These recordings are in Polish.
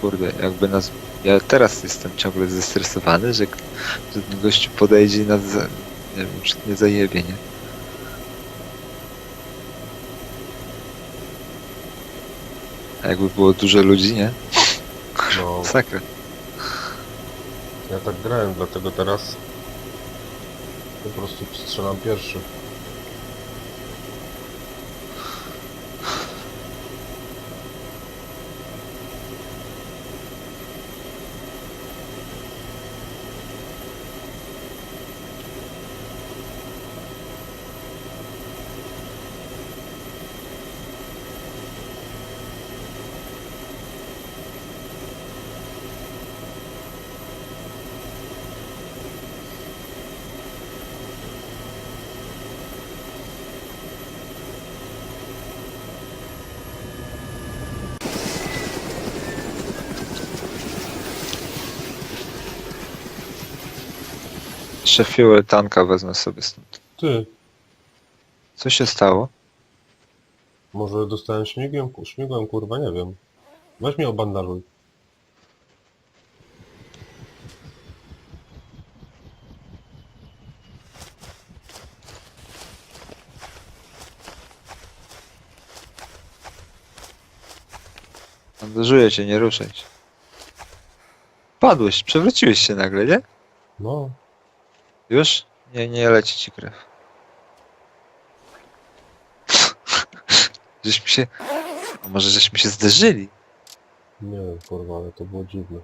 Kurde, jakby nas... Ja teraz jestem ciągle zestresowany, że, że ten gościu podejdzie i nas za... Nie wiem, czy nie zajebie, nie? A jakby było dużo ludzi, nie? No, Masakra. ja tak grałem, dlatego teraz po prostu strzelam pierwszy. Jeszcze fuel tanka wezmę sobie stąd. Ty, Co się stało? może dostałem śmigłem, śmigłem kurwa, nie wiem. Weź mnie obandażuj. Bandażuję cię, nie ruszaj się. Padłeś, przewróciłeś się nagle, nie? No, Już? Nie, nie leci ci krew. Żeśmy się... A może żeśmy się zderzyli? nie wiem kurwa, ale to było dziwne.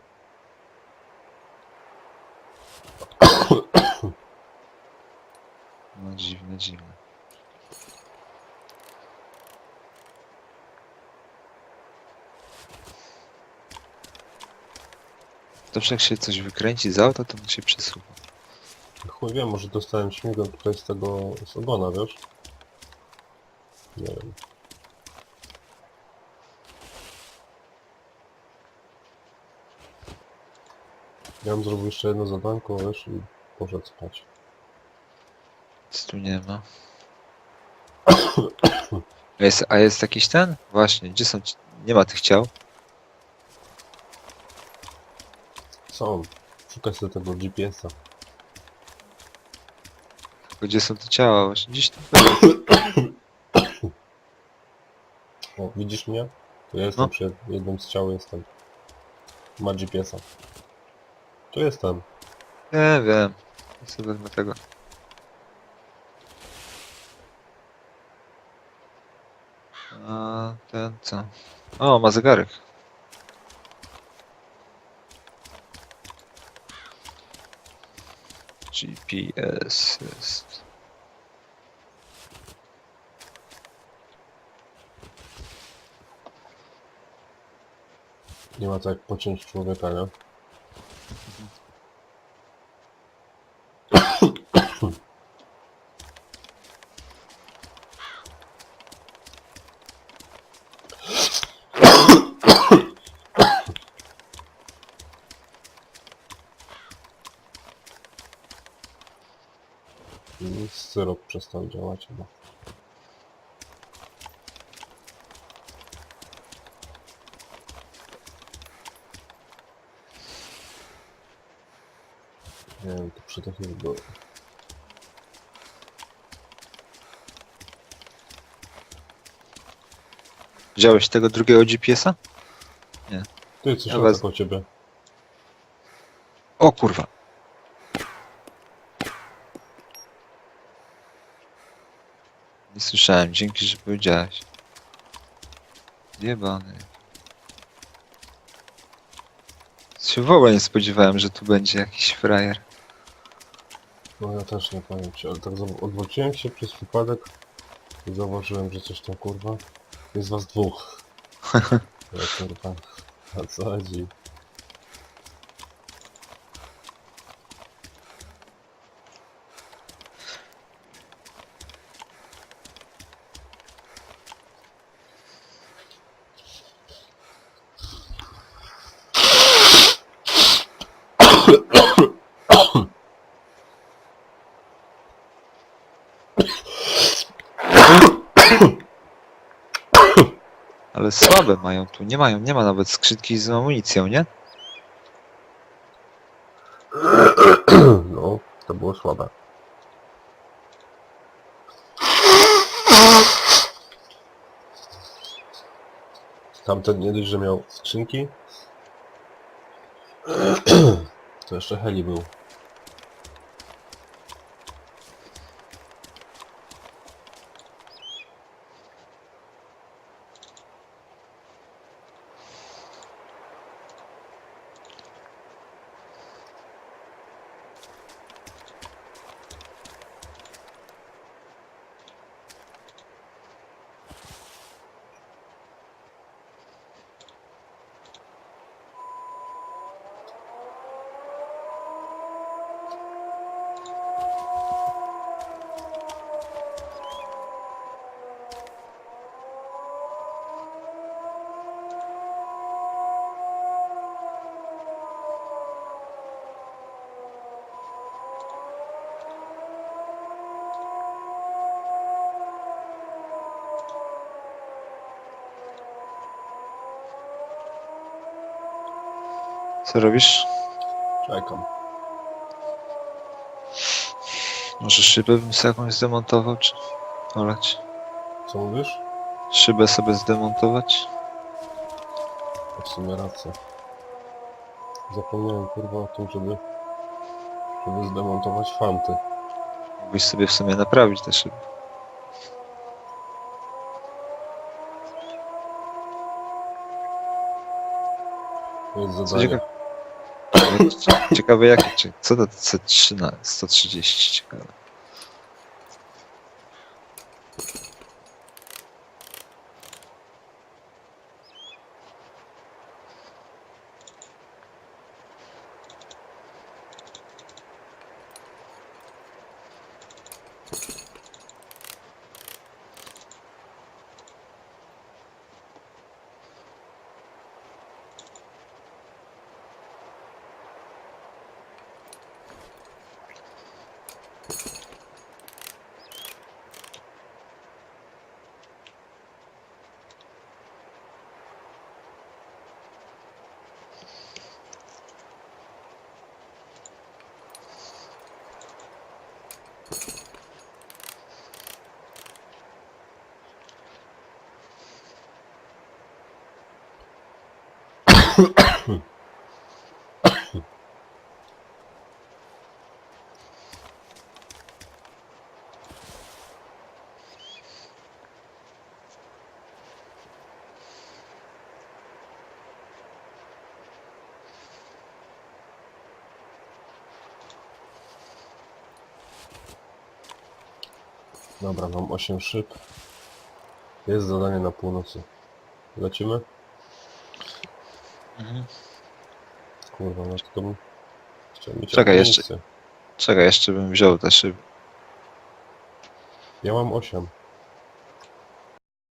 No dziwne, dziwne. Zawsze jak się coś wykręci z auta, to mu się przesuwa. Chuj wiem, może dostałem śmigłem tutaj z tego, z ogona, wiesz? Nie wiem. Ja bym zrobił jeszcze jedno zadanko, wiesz, i poszedł spać. Nic tu nie ma. A jest, a jest jakiś ten? Właśnie, gdzie są ci... Nie ma tych ciał? Są. Szukaj sobie tego GPS-a. Tylko Gdzie są te ciała? Właśnie gdzieś były. O, widzisz mnie? To ja jestem No. przy jednym z ciał, jestem. Ma GPS-a. Tu jestem. Nie wiem. Ja sobie wezmę tego. A ten co? O, ma zegarek. GPS jest. Nie ma to jak pociąć człowieka, nie? I Syrop przestał działać chyba. Nie wiem, to przy takich było. Wziąłeś tego drugiego GPS-a? Ty, coś Ja ja wez- koło ciebie. O kurwa. Nie słyszałem, dzięki, że powiedziałeś. Jebany. Się w ogóle nie spodziewałem, że tu będzie jakiś frajer. No ja też nie ci, ale tak zob- odwróciłem się przez przypadek i zauważyłem, że coś tam kurwa. Jest was dwóch. Ale kurwa, a co chodzi? Ale słabe mają tu, nie mają, nie ma nawet skrzynki z amunicją, nie? No, to było słabe. Tamten nie dość, że miał skrzynki, to jeszcze heli był. Co robisz? Czekam. Może szybę bym sobie jakąś zdemontował, czy olać? Co mówisz? Szybę sobie zdemontować? To w sumie racja. Zapomniałem kurwa o tym, żeby, żeby zdemontować fanty. Mógłbyś sobie w sumie naprawić te szyby. To jest zadanie. ciekawe, ciekawe jakie, czy, co to C3 na 130 ciekawe. Dobra, mam 8 szyb. Jest zadanie na północy. Lecimy? Mhm. Kurwa, no to bym... Chciałem mieć Czekaj, jeszcze- amunicję. Czekaj, jeszcze bym wziął te szyby. Ja mam 8.